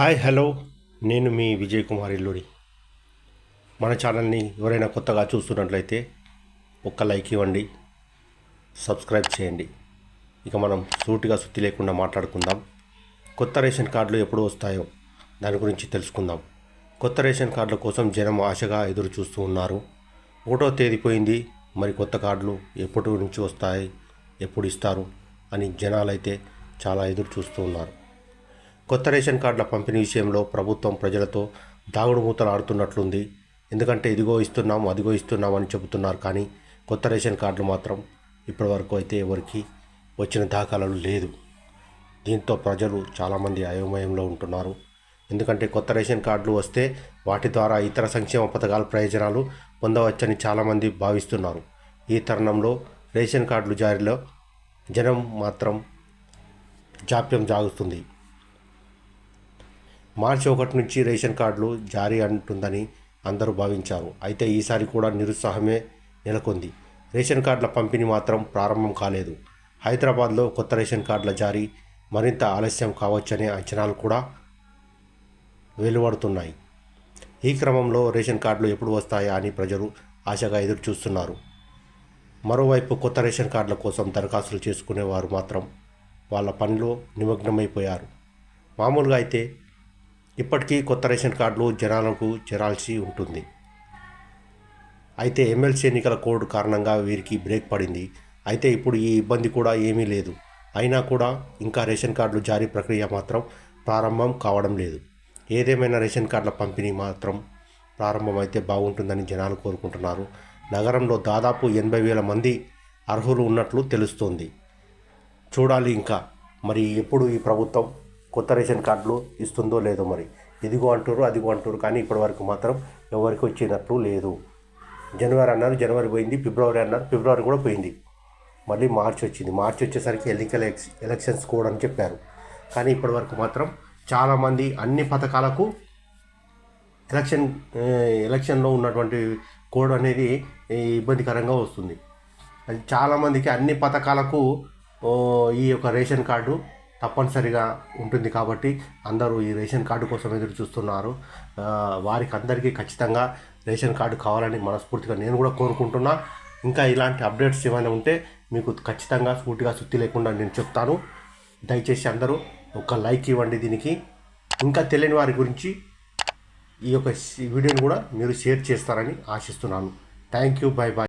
Hi hello. నేను మీ విజయ్ కుమార్ ఇల్లుడి. మన ఛానల్ని ఎవరైనా కొత్తగా చూస్తున్నట్లయితే ఒక్క లైక్ ఇవ్వండి సబ్స్క్రైబ్ చేయండి. ఇక మనం సూటిగా సుత్తి లేకుండా మాట్లాడుకుందాం. కొత్త రేషన్ కార్డులు ఎప్పుడు వస్తాయో దాని గురించి తెలుసుకుందాం. కొత్త రేషన్ కార్డుల కోసం జనం ఆశగా ఎదురు చూస్తూ ఉన్నారు. ఒకటో తేదీ పోయింది మరి కొత్త కార్డులు ఎప్పటి నుంచి వస్తాయి ఎప్పుడు ఇస్తారు అని జనాలైతే చాలా ఎదురు చూస్తూ ఉన్నారు. కొత్త రేషన్ కార్డుల పంపిణీ విషయంలో ప్రభుత్వం ప్రజలతో దాగుడు మూతలు ఆడుతున్నట్లుంది. ఎందుకంటే ఇదిగో ఇస్తున్నాం అదిగో ఇస్తున్నాం అని చెబుతున్నారు. కానీ కొత్త రేషన్ కార్డులు మాత్రం ఇప్పటివరకు అయితే ఎవరికి వచ్చిన దాఖలాలు లేదు. దీంతో ప్రజలు చాలామంది అయోమయంలో ఉంటున్నారు. ఎందుకంటే కొత్త రేషన్ కార్డులు వస్తే వాటి ద్వారా ఇతర సంక్షేమ పథకాల ప్రయోజనాలు పొందవచ్చని చాలామంది భావిస్తున్నారు. ఈ తరుణంలో రేషన్ కార్డులు జారీలో జనం మాత్రం జాప్యం జాగుతుంది. మార్చి ఒకటి నుంచి రేషన్ కార్డులు జారీ అంటుందని అందరూ భావించారు. అయితే ఈసారి కూడా నిరుత్సాహమే నెలకొంది. రేషన్ కార్డుల పంపిణీ మాత్రం ప్రారంభం కాలేదు. హైదరాబాద్లో కొత్త రేషన్ కార్డుల జారీ మరింత ఆలస్యం కావచ్చనే అంచనాలు కూడా వెలువడుతున్నాయి. ఈ క్రమంలో రేషన్ కార్డులు ఎప్పుడు వస్తాయా అని ప్రజలు ఆశగా ఎదురు చూస్తున్నారు మరోవైపు కొత్త రేషన్ కార్డుల కోసం దరఖాస్తులు చేసుకునేవారు మాత్రం వాళ్ళ పనిలో నిమగ్నమైపోయారు. మామూలుగా అయితే ఇప్పటికీ కొత్త రేషన్ కార్డులు జనాలకు చేరాల్సి ఉంటుంది. అయితే ఎమ్మెల్సీ ఎన్నికల కోడ్ కారణంగా వీరికి బ్రేక్ పడింది. అయితే ఇప్పుడు ఈ ఇబ్బంది కూడా ఏమీ లేదు. అయినా కూడా ఇంకా రేషన్ కార్డులు జారీ ప్రక్రియ మాత్రం ప్రారంభం కావడం లేదు. ఏదేమైనా రేషన్ కార్డుల పంపిణీ మాత్రం ప్రారంభమైతే బాగుంటుందని జనాలు కోరుకుంటున్నారు. నగరంలో దాదాపు ఎనభై వేల మంది అర్హులు ఉన్నట్లు తెలుస్తోంది. చూడాలి ఇంకా. మరి ఎప్పుడు ఈ ప్రభుత్వం కొత్త రేషన్ కార్డులు ఇస్తుందో లేదో మరి. ఇదిగో అంటారు అదిగో అంటారు కానీ ఇప్పటి వరకు మాత్రం ఎవరికి వచ్చినట్లు లేదు. జనవరి అన్నారు జనవరి పోయింది ఫిబ్రవరి అన్నారు ఫిబ్రవరి కూడా పోయింది. మళ్ళీ మార్చి వచ్చింది. మార్చి వచ్చేసరికి ఎన్నికల ఎక్స్ ఎలక్షన్స్ కోడ్ అని చెప్పారు. కానీ ఇప్పటి వరకు మాత్రం చాలామంది అన్ని పథకాలకు ఎలక్షన్ ఎలక్షన్లో ఉన్నటువంటి కోడ్ అనేది ఇబ్బందికరంగా వస్తుంది. అది చాలామందికి అన్ని పథకాలకు ఈ యొక్క రేషన్ కార్డు తప్పనిసరిగా ఉంటుంది కాబట్టి అందరూ ఈ రేషన్ కార్డు కోసం ఎదురు చూస్తున్నారు. వారికి అందరికీ ఖచ్చితంగా రేషన్ కార్డు కావాలని మనస్ఫూర్తిగా నేను కూడా కోరుకుంటున్నా. ఇంకా ఇలాంటి అప్డేట్స్ ఏమైనా ఉంటే మీకు ఖచ్చితంగా సూటిగా సుత్తి లేకుండా నేను చెప్తాను. దయచేసి అందరూ ఒక లైక్ ఇవ్వండి దీనికి. ఇంకా తెలియని వారి గురించి ఈ యొక్క వీడియోని కూడా మీరు షేర్ చేస్తారని ఆశిస్తున్నాను. Thank you bye bye